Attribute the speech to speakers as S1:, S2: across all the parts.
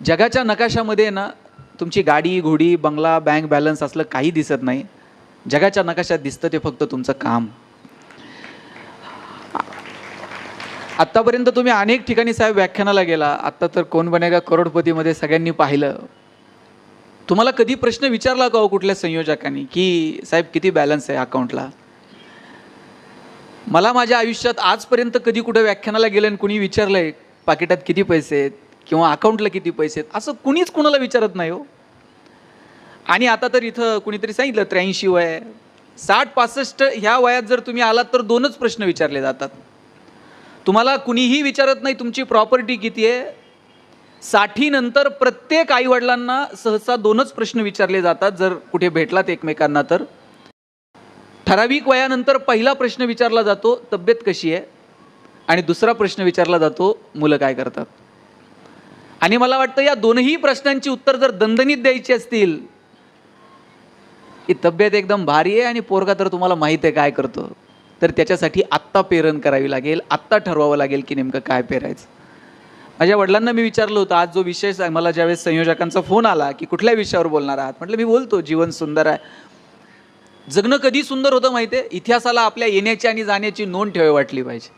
S1: जगाच्या नकाशामध्ये ना तुमची गाडी घोडी बंगला बँक बॅलन्स असलं काही दिसत नाही. जगाच्या नकाशात दिसतं ते फक्त तुमचं काम. आत्तापर्यंत तुम्ही अनेक ठिकाणी साहेब व्याख्यानाला गेला. आत्ता तर कोण बनेगा करोडपतीमध्ये सगळ्यांनी पाहिलं. तुम्हाला कधी प्रश्न विचारला का हो कुठल्या संयोजकांनी की साहेब किती बॅलन्स आहे अकाउंटला? मला माझ्या आयुष्यात आजपर्यंत कधी कुठं व्याख्यानाला गेलं आणि कुणी विचारलंय पाकिटात किती पैसे आहेत? किंवा अकाउंटला किती पैसे आहेत असं कुणीच कुणाला विचारत नाही हो. आणि आता तर इथं कुणीतरी सांगितलं त्र्याऐंशी वय आहे. साठ पासष्ट ह्या वयात जर तुम्ही आलात तर दोनच प्रश्न विचारले जातात. तुम्हाला कुणीही विचारत नाही तुमची प्रॉपर्टी किती आहे. साठीनंतर प्रत्येक आईवडिलांना सहसा दोनच प्रश्न विचारले जातात जर कुठे भेटलात एकमेकांना तर. ठराविक वयानंतर पहिला प्रश्न विचारला जातो तब्येत कशी आहे? आणि दुसरा प्रश्न विचारला जातो मुलं काय करतात? आणि मला वाटतं या दोनही प्रश्नांची उत्तर जर दणदणीत द्यायची असतील ही तब्येत एकदम भारी आहे आणि पोरगा तर तुम्हाला माहीत आहे काय करतो. तर त्याच्यासाठी आत्ता पेरण करावी लागेल आत्ता ठरवावं लागेल की नेमकं काय पेरायचं. माझ्या वडिलांना मी विचारलं होतं आज जो विषय मला ज्यावेळेस संयोजकांचा फोन आला की कुठल्या विषयावर बोलणार आहात? म्हटलं मी बोलतो जीवन सुंदर आहे. जगणं कधी सुंदर होतं माहिती आहे? इतिहासाला आपल्या येण्याची आणि जाण्याची नोंद ठेवावी वाटली पाहिजे.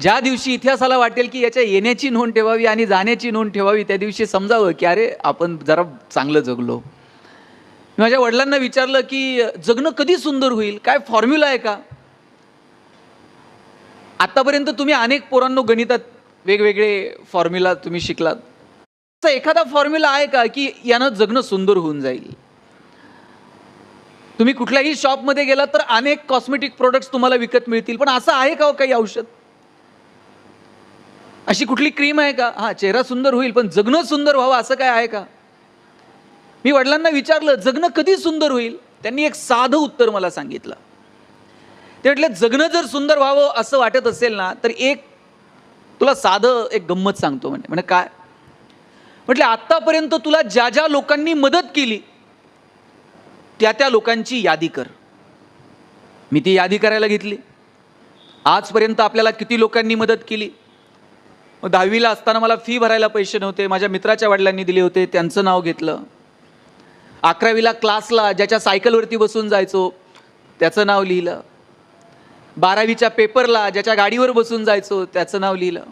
S1: ज्या दिवशी इतिहासाला वाटेल की याच्या येण्याची नोंद ठेवावी आणि जाण्याची नोंद ठेवावी त्या दिवशी समजावं की अरे आपण जरा चांगलं जगलो. मी माझ्या वडिलांना विचारलं की जगणं कधी सुंदर होईल? काय फॉर्म्युला आहे का? आतापर्यंत तुम्ही अनेक पोरांनो गणितात वेगवेगळे फॉर्म्युला तुम्ही शिकलात. असा एखादा फॉर्म्युला आहे का की यानं जगणं सुंदर होऊन जाईल? तुम्ही कुठल्याही शॉपमध्ये गेलात तर अनेक कॉस्मेटिक प्रोडक्ट्स तुम्हाला विकत मिळतील. पण असं आहे का हो काही औषध? अशी कुठली क्रीम आहे का? हा चेहरा सुंदर होईल पण जगणं सुंदर व्हावं असं काय आहे का? मी वडिलांना विचारलं जगणं कधी सुंदर होईल? त्यांनी एक साधं उत्तर मला सांगितलं. ते म्हटलं जगणं जर सुंदर व्हावं असं वाटत असेल ना तर एक तुला साधं एक गंमत सांगतो म्हणे. म्हणजे काय? म्हटले आत्तापर्यंत तुला ज्या ज्या लोकांनी मदत केली त्या त्या लोकांची यादी कर. मी ती यादी करायला घेतली. आजपर्यंत आपल्याला किती लोकांनी मदत केली? मग दहावीला असताना मला फी भरायला पैसे नव्हते. माझ्या मित्राच्या वडिलांनी दिले होते. त्यांचं नाव घेतलं. अकरावीला क्लासला ज्याच्या सायकलवरती बसून जायचो त्याचं नाव लिहिलं. बारावीच्या पेपरला ज्याच्या गाडीवर बसून जायचो त्याचं नाव लिहिलं.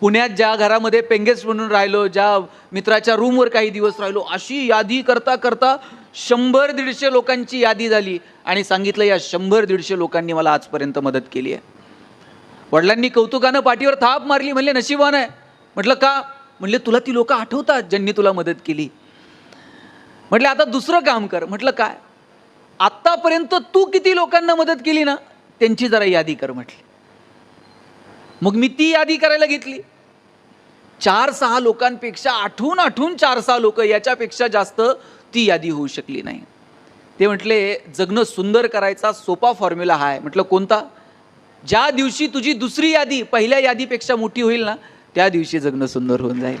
S1: पुण्यात ज्या घरामध्ये पेंगेस्ट म्हणून राहिलो ज्या मित्राच्या रूमवर काही दिवस राहिलो अशी यादी करता करता शंभर दीडशे लोकांची यादी झाली. आणि सांगितलं या शंभर दीडशे लोकांनी मला आजपर्यंत मदत केली आहे. वडिलांनी कौतुकानं पाठीवर थाप मारली म्हणले नशिबान आहे. म्हटलं का? म्हणले तुला ती लोकं आठवतात ज्यांनी तुला मदत केली. म्हटलं आता दुसरं काम कर. म्हटलं काय? आत्तापर्यंत तू किती लोकांना मदत केली ना त्यांची जरा यादी कर म्हटली. मग मी ती यादी करायला घेतली. चार सहा लोकांपेक्षा आठवून आठवून चार सहा लोक याच्यापेक्षा जास्त ती यादी होऊ शकली नाही. ते म्हटले जगणं सुंदर करायचा सोपा फॉर्म्युला हा आहे. म्हटलं कोणता? ज्या दिवशी तुझी दुसरी यादी पहिल्या यादीपेक्षा मोठी होईल ना त्या दिवशी जगणं सुंदर होऊन जाईल.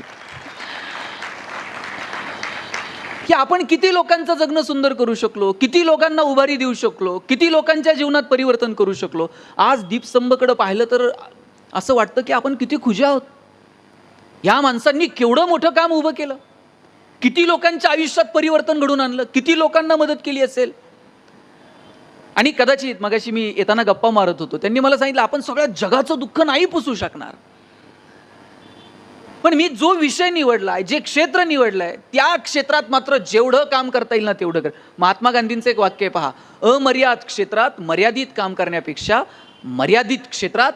S1: की आपण किती लोकांचं जगणं सुंदर करू शकलो किती लोकांना उभारी देऊ शकलो किती लोकांच्या जीवनात परिवर्तन करू शकलो आज दीपस्तंभकडे पाहिलं तर असं वाटतं की आपण किती खुश आहोत. ह्या माणसांनी केवढं मोठं काम उभं केलं. किती लोकांच्या आयुष्यात परिवर्तन घडून आणलं किती लोकांना मदत केली असेल. आणि कदाचित मगाशी मी येताना गप्पा मारत होतो. त्यांनी मला सांगितलं आपण सगळ्या जगाचं दुःख नाही पुसू शकणार. पण मी जो विषय निवडलाय जे क्षेत्र निवडलंय त्या क्षेत्रात मात्र जेवढं काम करता येईल ना तेवढं कर. महात्मा गांधींचं एक वाक्य पहा अमर्याद क्षेत्रात मर्यादित काम करण्यापेक्षा मर्यादित क्षेत्रात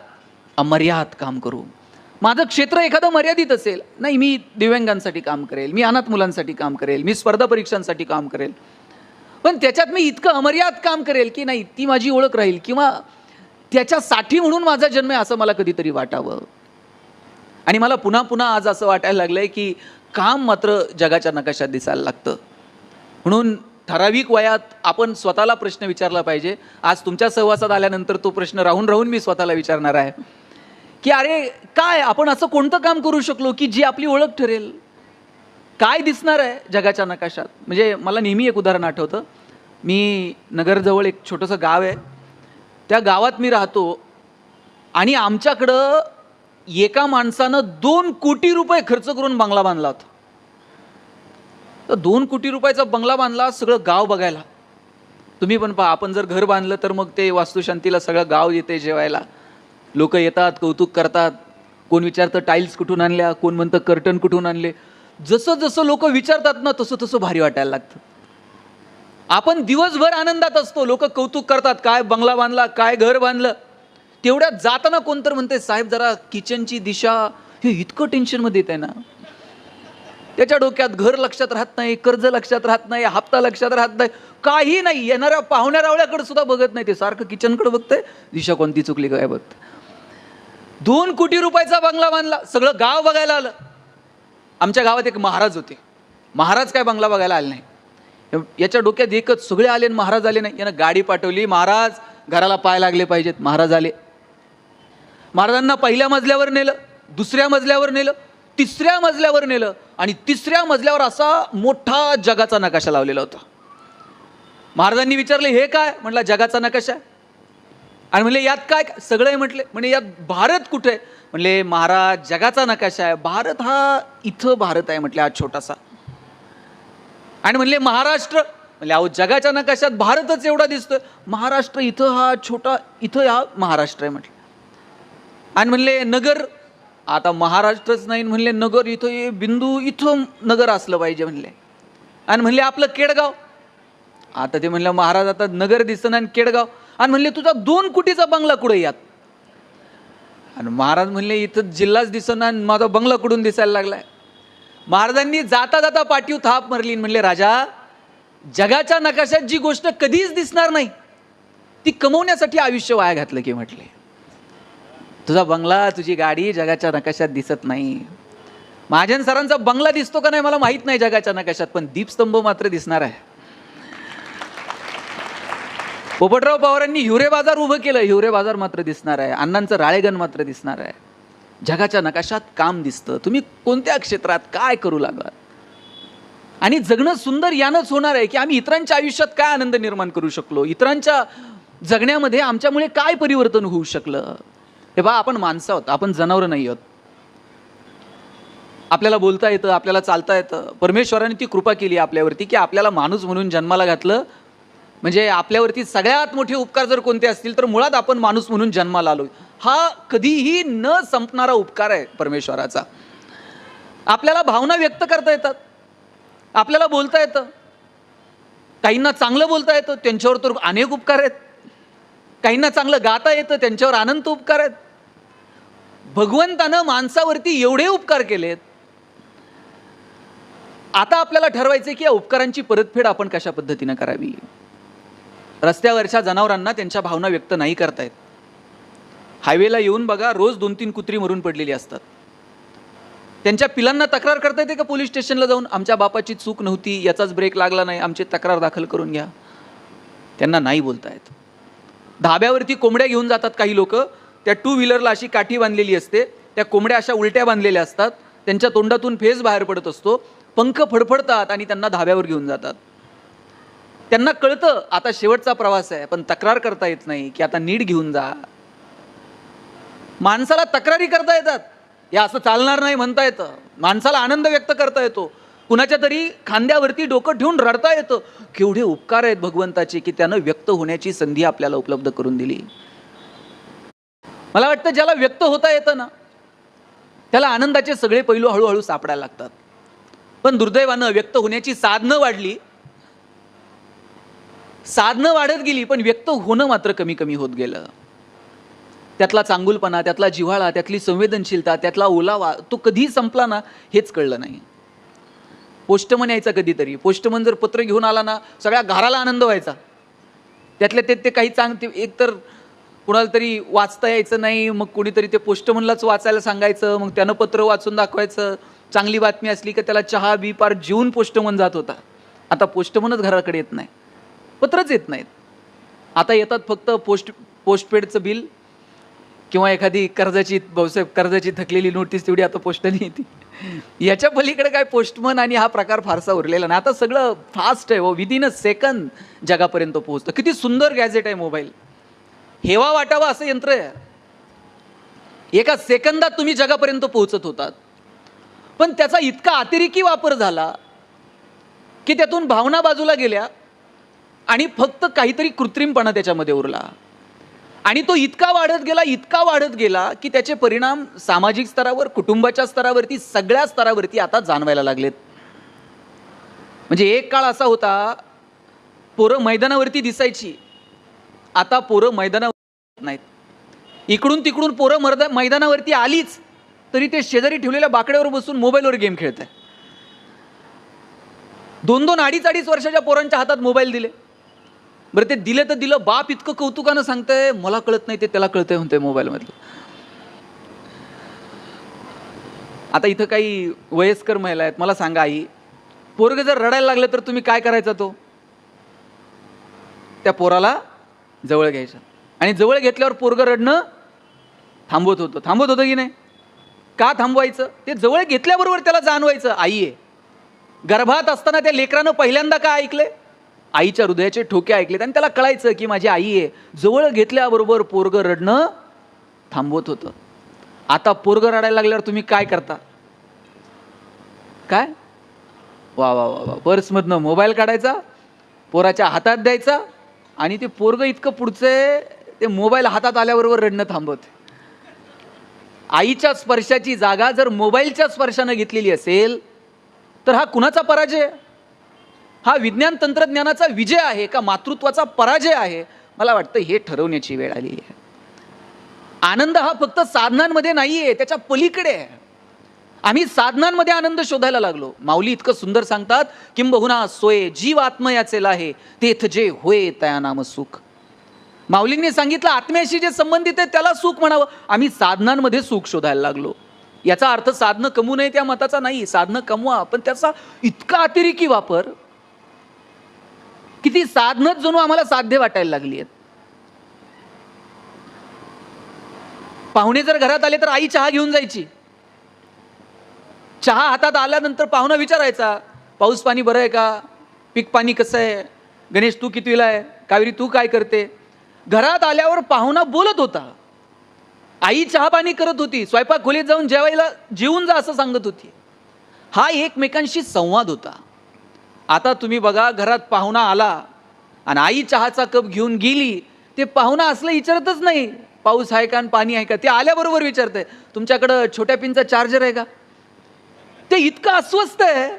S1: अमर्याद काम करू. माझं क्षेत्र एखादं मर्यादित असेल नाही मी दिव्यांगांसाठी काम करेल मी अनाथ मुलांसाठी काम करेल मी स्पर्धा परीक्षांसाठी काम करेल. पण त्याच्यात मी इतकं अमर्याद काम करेल की नाही ती माझी ओळख राहील किंवा त्याच्यासाठी म्हणून माझा जन्म आहे असं मला कधीतरी वाटावं. आणि मला पुन्हा पुन्हा आज असं वाटायला लागलं आहे की काम मात्र जगाच्या नकाशात दिसायला लागतं. म्हणून ठराविक वयात आपण स्वतःला प्रश्न विचारला पाहिजे. आज तुमच्या सहवासात आल्यानंतर तो प्रश्न राहून राहून मी स्वतःला विचारणार आहे. की अरे काय आपण असं कोणतं काम करू शकलो की जी आपली ओळख ठरेल? काय दिसणार आहे जगाच्या नकाशात? म्हणजे मला नेहमी एक उदाहरण आठवतं. मी नगरजवळ एक छोटंसं गाव आहे. त्या गावात मी राहतो आणि आमच्याकडं एका माणसानं दोन कोटी रुपये खर्च करून बंगला बांधला होता. तर दोन कोटी रुपयाचा बंगला बांधला सगळं गाव बघायला. तुम्ही पण पहा आपण जर घर बांधलं तर मग ते वास्तुशांतीला सगळं गाव येते जेवायला. लोक येतात कौतुक करतात. कोण विचारतं टाईल्स कुठून आणल्या कोण म्हणतं कर्टन कुठून आणले. जसं जसं लोक विचारतात ना तसं तसं भारी वाटायला लागतं. आपण दिवसभर आनंदात असतो. लोक कौतुक करतात काय बंगला बांधला काय घर बांधलं. तेवढ्यात जाताना कोणतर म्हणते साहेब जरा किचनची दिशा हे इतकं टेन्शनमध्ये येत आहे ना. त्याच्या डोक्यात घर लक्षात राहत नाही कर्ज लक्षात राहत नाही हप्ता लक्षात राहत नाही. काही नाही. येणाऱ्या पाहुण्यारावळ्याकडे सुद्धा बघत नाही ते. सारखं किचनकडे बघतंय. दिशा कोणती चुकली काय बघत दोन कोटी रुपयाचा बंगला बांधला. सगळं गाव बघायला आलं. आमच्या गावात एक महाराज होते. महाराज काय बंगला बघायला आले नाही. याच्या डोक्यात एकच सगळे आले आणि महाराज आले नाही. यानं गाडी पाठवली महाराज घराला पाय लागले पाहिजेत महाराज आले. महाराजांना पहिल्या मजल्यावर नेलं दुसऱ्या मजल्यावर नेलं तिसऱ्या मजल्यावर नेलं आणि तिसऱ्या मजल्यावर असा मोठा जगाचा नकाशा लावलेला होता. महाराजांनी विचारले हे काय? म्हटलं जगाचा नकाशा आणि म्हणले यात काय काय? सगळं आहे म्हटले म्हणजे यात भारत कुठे? आहे म्हणले महाराज जगाचा नकाशा आहे. भारत हा इथं भारत आहे म्हटले हा छोटासा. आणि म्हणले महाराष्ट्र? म्हणजे अहो जगाच्या नकाशात भारतच एवढा दिसतोय. महाराष्ट्र इथं हा छोटा इथं हा महाराष्ट्र आहे म्हटलं. आणि म्हणले नगर? आता महाराष्ट्रच नाही म्हणले नगर इथं हे बिंदू इथं नगर असलं पाहिजे म्हणले. आणि म्हणले आपलं केडगाव? आता ते म्हणलं महाराज आता नगर दिसतं आणि केडगाव. आणि म्हणले तुझा दोन कोटीचा बंगला कुठे यात? आणि महाराज म्हणले इथं जिल्हाच दिसना आणि माझा बंगला कुठून दिसायला लागलाय? महाराजांनी जाता जाता पाठीव थाप मारली आणि म्हणले राजा जगाच्या नकाशात जी गोष्ट कधीच दिसणार नाही ती कमवण्यासाठी आयुष्य वाया घातलं की म्हटले. तुझा बंगला तुझी गाडी जगाच्या नकाशात दिसत नाही. महाजन सरांचा बंगला दिसतो का नाही मला माहीत नाही जगाच्या नकाशात पण दीपस्तंभ मात्र दिसणार आहे. पोपटराव पवारांनी हिवरे बाजार उभं केलं. हिवरे बाजार मात्र दिसणार आहे. अण्णांचं राळेगण मात्र दिसणार आहे. जगाच्या नकाशात काम दिसतं. तुम्ही कोणत्या क्षेत्रात काय करू लागलात? आणि जगणं सुंदर यानंच होणार आहे की आम्ही इतरांच्या आयुष्यात काय आनंद निर्माण करू शकलो? इतरांच्या जगण्यामध्ये आमच्यामुळे काय परिवर्तन होऊ शकलं? हे बा आपण माणसं आहोत. आपण जनावरं नाही आहोत. आपल्याला बोलता येतं आपल्याला चालता येतं. परमेश्वराने ती कृपा केली आपल्यावरती की आपल्याला माणूस म्हणून जन्माला घातलं. म्हणजे आपल्यावरती सगळ्यात मोठे उपकार जर कोणते असतील तर मुळात आपण माणूस म्हणून जन्माला आलो हा कधीही न संपणारा उपकार आहे परमेश्वराचा. आपल्याला भावना व्यक्त करता येतात. आपल्याला बोलता येतं. काहींना चांगलं बोलता येतं त्यांच्यावर तर अनेक उपकार आहेत. काहींना चांगलं गाता येतं त्यांच्यावर आनंद उपकार आहेत. भगवंतानं माणसावरती एवढे उपकार केलेत. आता आपल्याला ठरवायचे की या उपकारांची परतफेड आपण कशा पद्धतीनं करावी? रस्त्यावरच्या जनावरांना त्यांच्या भावना व्यक्त नाही करतायत. हायवेला येऊन बघा रोज दोन तीन कुत्री मरून पडलेली असतात. त्यांच्या पिलांना तक्रार करता येते का पोलीस स्टेशनला जाऊन? आमच्या बापाची चूक नव्हती याचाच ब्रेक लागला नाही आमची तक्रार दाखल करून घ्या. त्यांना नाही बोलतायत. धाब्यावरती कोंबड्या घेऊन जातात काही लोक. त्या टू व्हीलरला अशी काठी बांधलेली असते. त्या कोंबड्या अशा उलट्या बांधलेल्या असतात. त्यांच्या तोंडातून फेस बाहेर पडत असतो. पंख फडफडतात आणि त्यांना धाब्यावर घेऊन जातात. त्यांना कळतं आता शेवटचा प्रवास आहे पण तक्रार करता येत नाही की आता नीट घेऊन जा. माणसाला तक्रारी करता येतात. या असं चालणार नाही म्हणता येतं. माणसाला आनंद व्यक्त करता येतो. कुणाच्या तरी खांद्यावरती डोकं ठेवून रडता येतं. केवढे उपकार आहेत भगवंताचे की त्यानं व्यक्त होण्याची संधी आपल्याला उपलब्ध करून दिली. मला वाटतं ज्याला व्यक्त होता येतं ना त्याला आनंदाचे सगळे पैलू हळूहळू सापडायला लागतात. पण दुर्दैवानं व्यक्त होण्याची साधनं वाढली साधनं वाढत गेली पण व्यक्त होणं मात्र कमी कमी होत गेलं. त्यातला चांगुलपणा त्यातला जिव्हाळा त्यातली संवेदनशीलता त्यातला ओलावा तो कधी संपला ना हेच कळलं नाही. पोस्टमन यायचा कधीतरी. पोस्टमन जर पत्र घेऊन आला ना सगळ्या घराला आनंद व्हायचा. त्यातले त्यात ते काही चांग ते एकतर कुणाला तरी वाचता यायचं नाही मग कोणीतरी ते पोस्टमनलाच वाचायला सांगायचं मग त्यानं पत्र वाचून दाखवायचं. चांगली बातमी असली का त्याला चहा बी पार जेवून पोस्टमन जात होता. आता पोस्टमनच घराकडे येत नाही. पत्रच येत नाहीत. आता येतात फक्त पोस्ट पोस्टपेडचं बिल किंवा एखादी कर्जाची भाऊसाहेब कर्जाची थकलेली नोटीस तेवढी आता पोस्टाने येते. याच्या पलीकडे काय पोस्टमन आणि हा प्रकार फारसा उरलेला नाही. आता सगळं फास्ट आहे हो. विदिन अ सेकंद जगापर्यंत पोहोचतं. किती सुंदर गॅजेट आहे मोबाईल हेवा वाटावा असं यंत्र आहे. एका सेकंदात तुम्ही जगापर्यंत पोहोचत होतात. पण त्याचा इतका अतिरेकी वापर झाला की त्यातून भावना बाजूला गेल्या. आणि फक्त काहीतरी कृत्रिमपणा त्याच्यामध्ये उरला. आणि तो इतका वाढत गेला इतका वाढत गेला की त्याचे परिणाम सामाजिक स्तरावर कुटुंबाच्या स्तरावरती सगळ्या स्तरावरती आता जाणवायला लागलेत. म्हणजे एक काळ असा होता पोरं मैदानावरती दिसायची. आता पोरं मैदानावर नाहीत. इकडून तिकडून पोरं मर्दा मैदानावरती आलीच तरी ते शेजारी ठेवलेल्या बाकड्यावर बसून मोबाईलवर गेम खेळत आहे दोन दोन अडीच अडीच वर्षाच्या पोरांच्या हातात मोबाईल दिले. बरं ते दिलं तर दिलं बाप इतकं कौतुकानं सांगतंय मला कळत नाही ते त्याला कळतंय म्हणतंय मोबाईलमधलं. आता इथं काही वयस्कर महिला आहेत मला सांगा आई पोरग जर रडायला लागलं तर तुम्ही काय करायचा तो? त्या पोराला जवळ घ्यायचा. आणि जवळ घेतल्यावर पोरग रडणं थांबवत होतं. थांबवत होतं की नाही? का थांबवायचं? ते जवळ घेतल्याबरोबर त्याला जाणवायचं आई आहे. गर्भात असताना त्या लेकरानं पहिल्यांदा काय ऐकलंय? आईच्या हृदयाचे ठोके ऐकलेत आणि त्याला कळायचं की माझी आई आहे. जवळ घेतल्याबरोबर पोरग रडणं थांबवत होतं. आता पोरगं रडायला लागल्यावर तुम्ही काय करता? काय? वा वा वा वा. पर्समधनं मोबाईल काढायचा पोराच्या हातात द्यायचा आणि ते पोरग इतकं पुढचे ते मोबाईल हातात आल्याबरोबर रडणं थांबवते. आईच्या स्पर्शाची जागा जर मोबाईलच्या स्पर्शानं घेतलेली असेल तर हा कुणाचा पराजय? आहे? हा विज्ञान तंत्रज्ञानाचा विजय आहे का मातृत्वाचा पराजय आहे? मला वाटतं हे ठरवण्याची वेळ आली आहे. आनंद हा फक्त साधनांमध्ये नाही आहे त्याच्या पलीकडे आहे. आम्ही साधनांमध्ये आनंद शोधायला लागलो. माऊली इतकं सुंदर सांगतात किंबहुना सोय जीव आत्म याचे लाहे तेथ जे होय तया नाम सुख. माऊलींनी सांगितलं आत्म्याशी जे संबंधित आहे त्याला सुख म्हणावं. आम्ही साधनांमध्ये सुख शोधायला लागलो. याचा अर्थ साधनं कमवू नये त्या मताचा नाही साधनं कमवा पण त्याचा इतका अतिरेकी वापर किती साधनच जणू आम्हाला साध्य वाटायला लागली आहेत पाहुणे जर घरात आले तर आई चहा घेऊन जायची. चहा हातात आल्यानंतर पाहुणा विचारायचा पाऊस पाणी बरं आहे का? पीक पाणी कसं आहे? गणेश तू कितवीला आहे? कावेरी तू काय करते? घरात आल्यावर पाहुणा बोलत होता. आई चहा पाणी करत होती. स्वयंपाक खोलीत जाऊन जेवायला जेवून जा असं सांगत होती. हा एकमेकांशी संवाद होता. आता तुम्ही बघा घरात पाहुणा आला आणि आई चहाचा कप घेऊन गेली ते पाहुणा असलं विचारतच नाही. पाऊस आहे का आणि पाणी आहे का? ते आल्याबरोबर विचारतंय. तुमच्याकडं छोट्या पिनचा चार्जर आहे का? ते इतकं अस्वस्थ आहे.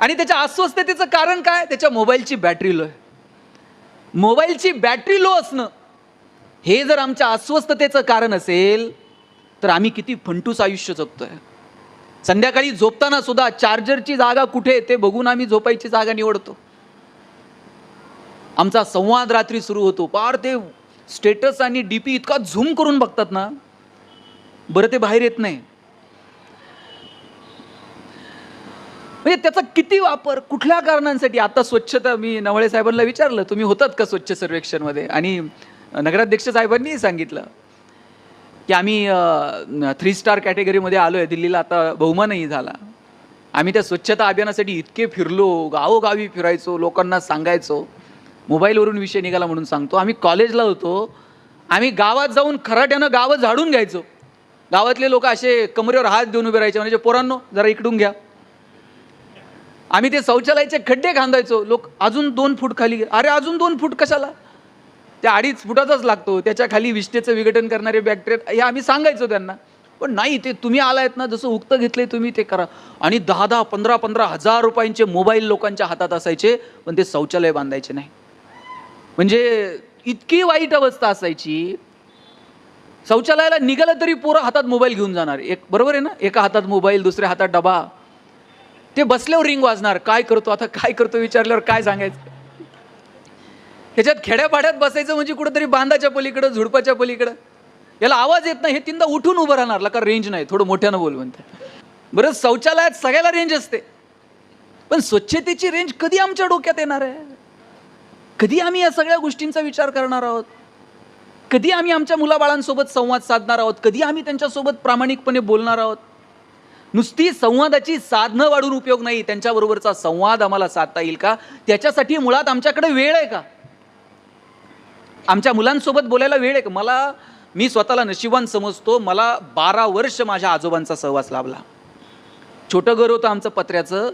S1: आणि त्याच्या अस्वस्थतेचं कारण काय? त्याच्या मोबाईलची बॅटरी लो आहे. मोबाईलची बॅटरी लो असणं. हे जर आमच्या अस्वस्थतेचं कारण असेल तर आम्ही किती फंटूस आयुष्य जगतोय. संध्याकाळी झोपताना सुद्धा चार्जरची जागा कुठे ते बघून आम्ही झोपायची जागा निवडतो. आमचा संवाद रात्री सुरू होतो. पार ते स्टेटस आणि डीपी इतका झूम करून बघतात ना बरं ते बाहेर येत नाही. म्हणजे त्याचा किती वापर कुठल्या कारणांसाठी? आता स्वच्छता मी नवळे साहेबांना विचारलं तुम्ही होतात का स्वच्छ सर्वेक्षणमध्ये? आणि नगराध्यक्ष साहेबांनीही सांगितलं. की आम्ही थ्री स्टार कॅटेगरीमध्ये आलो आहे दिल्लीला आता बहुमानही झाला. आम्ही त्या स्वच्छता अभियानासाठी इतके फिरलो. गावोगावी फिरायचो लोकांना सांगायचो. मोबाईलवरून विषय निघाला म्हणून सांगतो. आम्ही कॉलेजला होतो. आम्ही गावात जाऊन खराट्यानं गावं झाडून घ्यायचो. गावातले लोक असे कमरेवर हात देऊन उभे राहायचे. म्हणजे पोरांनो जरा इकडून घ्या. आम्ही ते शौचालयाचे खड्डे खांदायचो. लोक अजून दोन फूट खाली अरे अजून दोन फूट कशाला? त्या अडीच फुटाचाच लागतो. त्याच्याखाली विष्ठेचं विघटन करणारे बॅक्टेरिया हे आम्ही सांगायचो त्यांना. पण नाही ते तुम्ही आलायत ना जसं उक्त घेतलंय तुम्ही ते करा. आणि दहा दहा पंधरा पंधरा हजार रुपयांचे मोबाईल लोकांच्या हातात असायचे पण ते शौचालय बांधायचे नाही. म्हणजे इतकी वाईट अवस्था असायची. शौचालयाला निघालं तरी पोरं हातात मोबाईल घेऊन जाणार. एक बरोबर आहे ना? एका हातात मोबाईल दुसऱ्या हातात डबा. ते बसल्यावर रिंग वाजणार. काय करतो? आता काय करतो? विचारल्यावर काय सांगायचं? त्याच्यात खेड्यापाड्यात बसायचं म्हणजे कुठंतरी बांधाच्या पलीकडं झुडपाच्या पलीकडं. याला आवाज येत नाही हे तीनदा उठून उभं राहणार. का रेंज नाही. थोडं मोठ्यानं बोल म्हणते. बरं शौचालयात सगळ्याला रेंज असते. पण स्वच्छतेची रेंज कधी आमच्या डोक्यात येणार आहे? कधी आम्ही या सगळ्या गोष्टींचा विचार करणार आहोत? कधी आम्ही आमच्या मुलाबाळांसोबत संवाद साधणार आहोत? कधी आम्ही त्यांच्यासोबत प्रामाणिकपणे बोलणार आहोत? नुसती संवादाची साधनं वाढून उपयोग नाही. त्यांच्याबरोबरचा संवाद आम्हाला साधता येईल का? त्याच्यासाठी मुळात आमच्याकडे वेळ आहे का? आमच्या मुलांसोबत बोलायला वेळ आहे का? मला मी स्वतःला नशिबान समजतो. मला बारा वर्ष माझ्या आजोबांचा सहवास लाभला. छोटं घर होतं आमचं पत्र्याचं.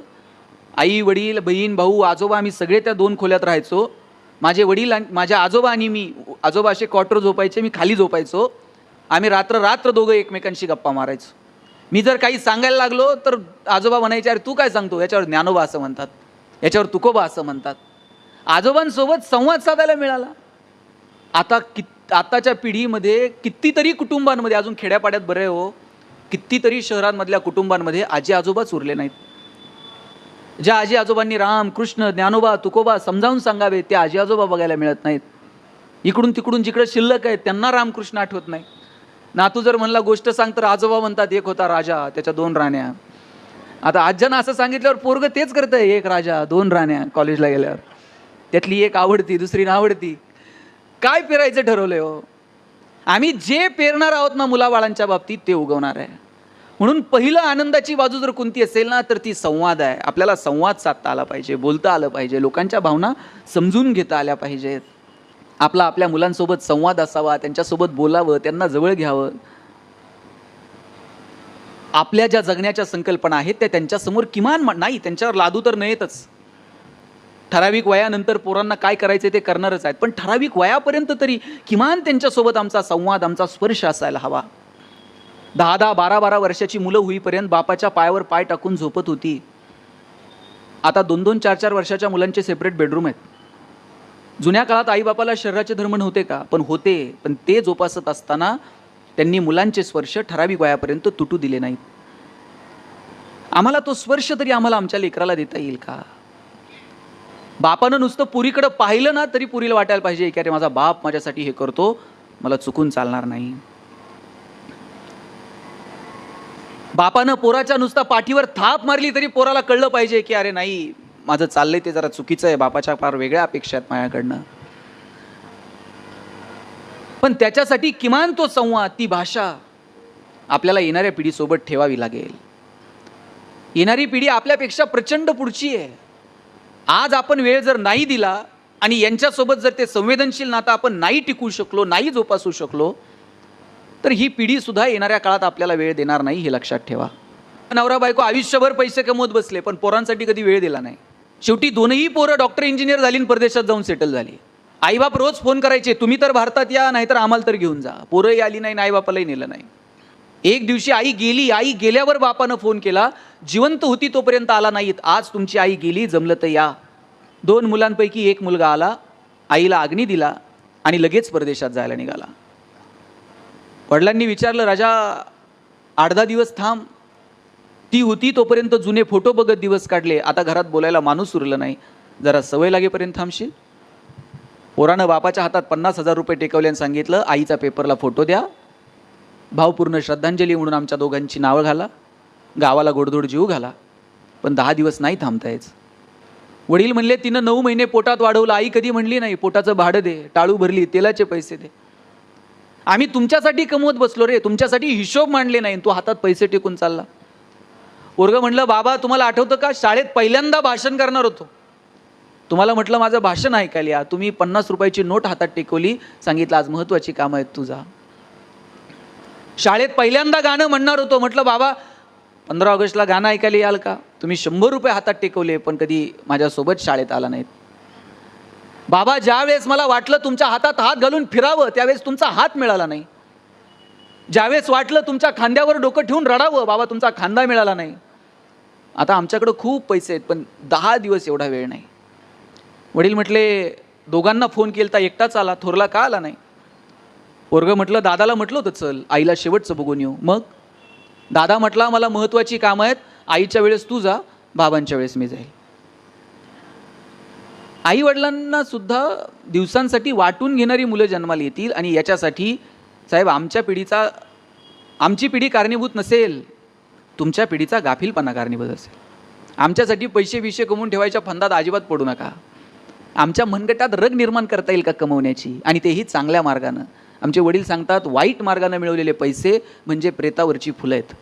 S1: आई वडील बहीण भाऊ आजोबा आम्ही सगळे त्या दोन खोल्यात राहायचो. माझे वडील माझ्या आजोबा आणि मी आजोबा असे क्वार्टर झोपायचे मी खाली झोपायचो. आम्ही रात्र रात्र दोघं एकमेकांशी गप्पा मारायचो. मी जर काही सांगायला लागलो तर आजोबा म्हणायचे अरे तू काय सांगतो? याच्यावर ज्ञानोबा असं म्हणतात. याच्यावर तुकोबा असं म्हणतात. आजोबांसोबत संवाद साधायला मिळाला. आता कित आताच्या पिढीमध्ये कितीतरी कुटुंबांमध्ये अजून खेड्यापाड्यात बरं आहे हो कितीतरी शहरांमधल्या कुटुंबांमध्ये आजी आजोबाच उरले नाहीत. ज्या आजी आजोबांनी राम कृष्ण ज्ञानोबा तुकोबा समजावून सांगावे ते आजी आजोबा बघायला मिळत नाहीत. इकडून तिकडून जिकडे शिल्लक आहेत त्यांना रामकृष्ण आठवत नाही. नातू जर म्हणला गोष्ट सांग तर आजोबा म्हणतात एक होता राजा त्याच्या दोन राण्या. आता आज्यानं असं सांगितल्यावर पोरग तेच करतं एक राजा दोन राण्या कॉलेजला गेल्यावर. त्यातली एक आवडती दुसरी आवडती काय पेरायचं ठरवलंय हो? आम्ही जे पेरणार आहोत ना मुलाबाळांच्या बाबतीत ते उगवणार आहे. म्हणून पहिलं आनंदाची बाजू जर कोणती असेल ना तर ती संवाद आहे. आपल्याला संवाद साधता आला पाहिजे बोलता आलं पाहिजे लोकांच्या भावना समजून घेता आल्या पाहिजेत. आपला आपल्या मुलांसोबत संवाद असावा त्यांच्यासोबत बोलावं त्यांना जवळ घ्यावं. आपल्या ज्या जगण्याच्या संकल्पना आहेत त्या त्यांच्यासमोर किमान नाही त्यांच्यावर लादू तर नयेतच. ठराविक वयानंतर पोरांना काय करायचं ते करणारच आहेत. पण ठराविक वयापर्यंत तरी किमान त्यांच्यासोबत आमचा संवाद आमचा स्पर्श असायला हवा. दहा दहा बारा बारा वर्षाची मुलं होईपर्यंत बापाच्या पायावर पाय टाकून झोपत होती. आता दोन दोन चार चार वर्षाच्या मुलांचे सेपरेट बेडरूम आहेत. जुन्या काळात आईबापाला शरीराचे धर्म नव्हते का? पण होते. पण ते जोपासत असताना त्यांनी मुलांचे स्पर्श ठराविक वयापर्यंत तुटू दिले नाहीत. आम्हाला तो स्पर्श तरी आम्हाला आमच्या लेकराला देता येईल का? बापानं नुसतं पुरीकडं पाहिलं ना तरी पुरीला वाटायला पाहिजे की अरे माझा बाप माझ्यासाठी हे करतो मला चुकून चालणार नाही. बापानं पोराच्या नुसता पाठीवर थाप मारली तरी पोराला कळलं पाहिजे की अरे नाही माझं चाललंय ते जरा चुकीचं आहे बापाच्या फार वेगळ्या अपेक्षा आहेत माझ्याकडनं. पण त्याच्यासाठी किमान तो संवाद ती भाषा आपल्याला येणाऱ्या पिढीसोबत ठेवावी लागेल. येणारी पिढी आपल्यापेक्षा प्रचंड पुढची आहे. आज आपण वेळ जर नाही दिला आणि यांच्यासोबत जर ते संवेदनशील नातं आपण नाही टिकू शकलो नाही जोपासू शकलो तर ही पिढी सुद्धा येणाऱ्या काळात आपल्याला वेळ देणार नाही हे लक्षात ठेवा. नवरा बायको आयुष्यभर पैसे कमवत बसले पण पोरांसाठी कधी वेळ दिला नाही. शेवटी दोनही पोरं डॉक्टर इंजिनियर झाली आणि परदेशात जाऊन सेटल झाली. आईबाप रोज फोन करायचे तुम्ही तर भारतात या नाहीतर आम्हाला तर घेऊन जा. पोरंही आली नाही आईबापालाही नेलं नाही. एक दिवशी आई गेली आई गेल्यावर बापानं फोन केला. जिवंत होती तोपर्यंत आला नाहीत. आज तुमची आई गेली जमलं तर या. दोन मुलांपैकी एक मुलगा आला आईला अग्नी दिला आणि लगेच परदेशात जायला निघाला. वडिलांनी विचारलं राजा आठ दहा दिवस थांब. ती होती तोपर्यंत जुने फोटो बघत दिवस काढले. आता घरात बोलायला माणूस उरलं नाही. जरा सवय लागेपर्यंत थांबशील. पोरानं बापाच्या हातात पन्नास हजार रुपये टेकवल्याने सांगितलं आईचा पेपरला फोटो द्या. भावपूर्ण श्रद्धांजली म्हणून आमच्या दोघांची नावं घाला. गावाला गोडधोड जीव घाला. पण दहा दिवस नाही थांबता यायचं. वडील म्हणले तिनं नऊ महिने पोटात वाढवलं. आई कधी म्हणली नाही पोटाचं भाडं दे टाळू भरली तेलाचे पैसे दे. आम्ही तुमच्यासाठी कमवत बसलो रे. तुमच्यासाठी हिशोब मांडले नाही. तू हातात पैसे टेकून चालला. वर्ग म्हणलं बाबा तुम्हाला आठवतं का? शाळेत पहिल्यांदा भाषण करणार होतो. तुम्हाला म्हटलं माझं भाषण ऐकायला तुम्ही पन्नास रुपयाची नोट हातात टेकवली. सांगितलं आज महत्त्वाची कामं आहेत तुझा. शाळेत पहिल्यांदा गाणं म्हणणार होतो. म्हटलं बाबा पंधरा ऑगस्टला गाणं ऐकायला याल का? तुम्ही शंभर रुपये हातात टेकवले पण कधी माझ्यासोबत शाळेत आला नाहीत. बाबा ज्यावेळेस मला वाटलं तुमच्या हातात हात घालून फिरावं त्यावेळेस तुमचा हात मिळाला नाही. ज्यावेळेस वाटलं तुमच्या खांद्यावर डोकं ठेवून रडावं बाबा तुमचा खांदा मिळाला नाही. आता आमच्याकडं खूप पैसे आहेत पण दहा दिवस एवढा वेळ नाही. वडील म्हटले दोघांना फोन केला तर एकटाच आला थोरला का आला नाही? पोरग म्हटलं दादाला म्हटलं होतं चल आईला शेवटचं बघून येऊ. मग? दादा म्हटला मला महत्त्वाची कामं आहेत आईच्या वेळेस तू जा बाबांच्या वेळेस मी जाईल. आई वडिलांना सुद्धा दिवसांसाठी वाटून घेणारी मुलं जन्माला येतील आणि याच्यासाठी साहेब आमच्या पिढीचा आमची पिढी कारणीभूत नसेल तुमच्या पिढीचा गाफीलपणा कारणीभूत असेल. आमच्यासाठी पैसे विषय कमवून ठेवायच्या फंदात अजिबात पडू नका. आमच्या मनगटात रग निर्माण करता येईल का कमवण्याची आणि तेही चांगल्या मार्गानं. आमचे वडील सांगतात वाईट मार्गाने मिळवलेले पैसे म्हणजे प्रेतावरची फुलं आहेत.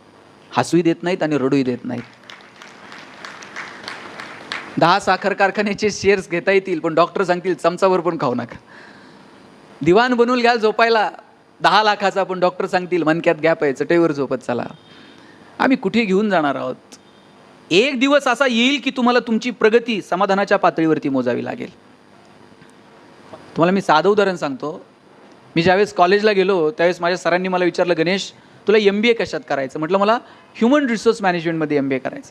S1: हसूही देत नाहीत आणि रडूही देत नाहीत. दहा साखर कारखान्याचे शेअर्स घेता येतील पण डॉक्टर सांगतील चमचावर पण खाऊ नका. दिवाण बनवून घ्याल झोपायला दहा लाखाचा पण डॉक्टर सांगतील मनक्यात गॅप आहे चटईवर झोपत चला. आम्ही कुठे घेऊन जाणार आहोत? एक दिवस असा येईल की तुम्हाला तुमची प्रगती समाधानाच्या पातळीवरती मोजावी लागेल. तुम्हाला मी साधं उदाहरण सांगतो. मी ज्यावेळेस कॉलेजला गेलो त्यावेळेस माझ्या सरांनी मला विचारलं गणेश तुला एम बी ए कशात करायचं? म्हटलं मला ह्युमन रिसोर्स मॅनेजमेंटमध्ये एम बी ए करायचं.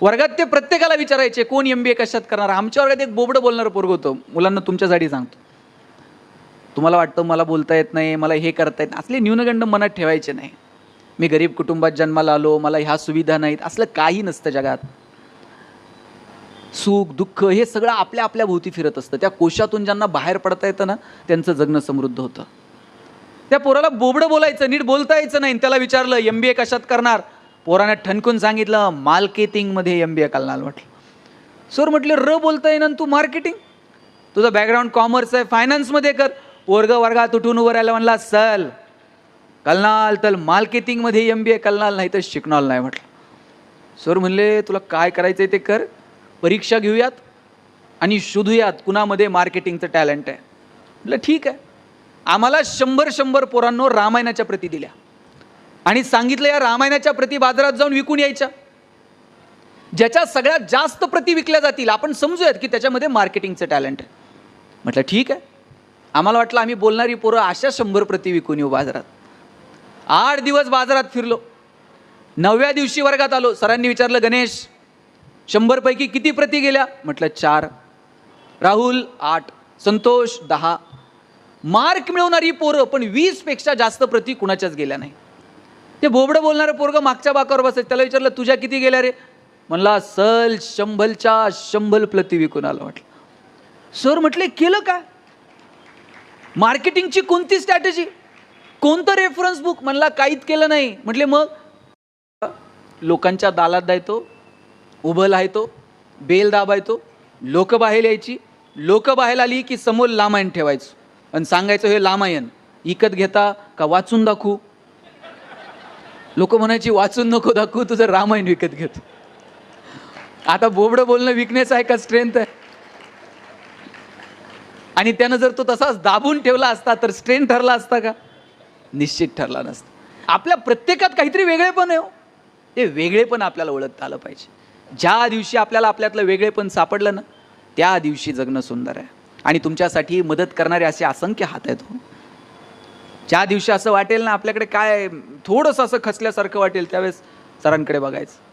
S1: वर्गात ते प्रत्येकाला विचारायचे कोण एम बी ए कशात करणार? आमच्या वर्गात एक बोबडं बोलणारं पोरग होतं. मुलांना तुमच्यासाठी सांगतो. तुम्हाला वाटतं मला बोलता येत नाही मला हे करता येत असले न्यूनगंड मनात ठेवायचे नाही. मी गरीब कुटुंबात जन्माला आलो मला ह्या सुविधा नाहीत. असलं काही नसतं जगात. सुख दुःख हे सगळं आपल्या आपल्या भोवती फिरत असतं. त्या कोशातून ज्यांना बाहेर पडता येतं ना त्यांचं जगणं समृद्ध होतं. त्या पोराला बोबडं बोलायचं नीट बोलता यायचं नाही. त्याला विचारलं एम बी ए कशात करणार? पोराने ठणकून सांगितलं मार्केटिंगमध्ये एम बी ए करणार म्हटलं. सर म्हटलं र बोलता येईन तू मार्केटिंग? तुझं बॅकग्राऊंड कॉमर्स आहे फायनान्समध्ये कर. वर्ग वर्गात उठून उभं राहिला म्हणला सल कलनाल तर मार्केटिंगमध्ये एम बी ए कलनाल नाही तर शिकणार नाही म्हटलं. सर म्हणले तुला काय करायचं आहे ते कर. परीक्षा घेऊयात आणि शोधूयात कुणामध्ये मार्केटिंगचं टॅलेंट आहे. म्हटलं ठीक आहे. आम्हाला शंभर शंभर पोरांनो रामायणाच्या प्रती दिल्या. आणि सांगितलं या रामायणाच्या प्रती बाजारात जाऊन विकून यायच्या. ज्याच्या सगळ्यात जास्त प्रती विकल्या जातील आपण समजूयात की त्याच्यामध्ये मार्केटिंगचं टॅलेंट आहे. म्हटलं ठीक आहे. आम्हाला वाटलं आम्ही बोलणारी पोरं अशा शंभर प्रती विकून येऊ बाजारात. आठ दिवस बाजारात फिरलो. नवव्या दिवशी वर्गात आलो. सरांनी विचारलं गणेश शंभरपैकी किती प्रती गेल्या? म्हटलं चार. राहुल आठ. संतोष दहा. मार्क मिळवणारी पोरं पण वीसपेक्षा जास्त प्रती कुणाच्याच गेल्या नाही. ते बोबडं बोलणारं पोरगं मागच्या बाकावर बसायचं त्याला विचारलं तुझ्या किती गेल्या रे? म्हणला सल शंभलच्या शंभल प्रती विकून आलं म्हटलं. सर म्हटले केलं काय? मार्केटिंगची कोणती स्ट्रॅटेजी? कोणतं रेफरन्स बुक? म्हणला काहीच केलं नाही. म्हटले मग? लोकांच्या दालात जायतो उभं लाहायतो बेल दाबायतो लोक बाहेर यायची. लोक बाहेर आली की समोर लामायण ठेवायचं. आणि सांगायचं हे लामायण इकत घेता का वाचून दाखवू? लोक म्हणायची वाचून नको दाखवू तुझं रामायण विकत घेतो. आता बोबडं बोलणं विकनेस आहे का स्ट्रेंथ आहे? आणि त्यानं जर तो तसाच दाबून ठेवला असता तर स्ट्रेंथ ठरला असता का? निश्चित ठरला नसता. आपल्या प्रत्येकात काहीतरी वेगळेपण आहे हो. ते वेगळेपण आपल्याला ओळखता आलं पाहिजे. ज्या दिवशी आपल्याला आपल्यातलं वेगळेपण सापडलं ना त्या दिवशी जगणं सुंदर आहे. आणि तुमच्यासाठी मदत करणारे असे असंख्य हात आहेत हो. ज्या दिवशी असं वाटेल ना आपल्याकडे काय थोडंसं असं खचल्यासारखं वाटेल त्यावेळेस सरांकडे बघायचं.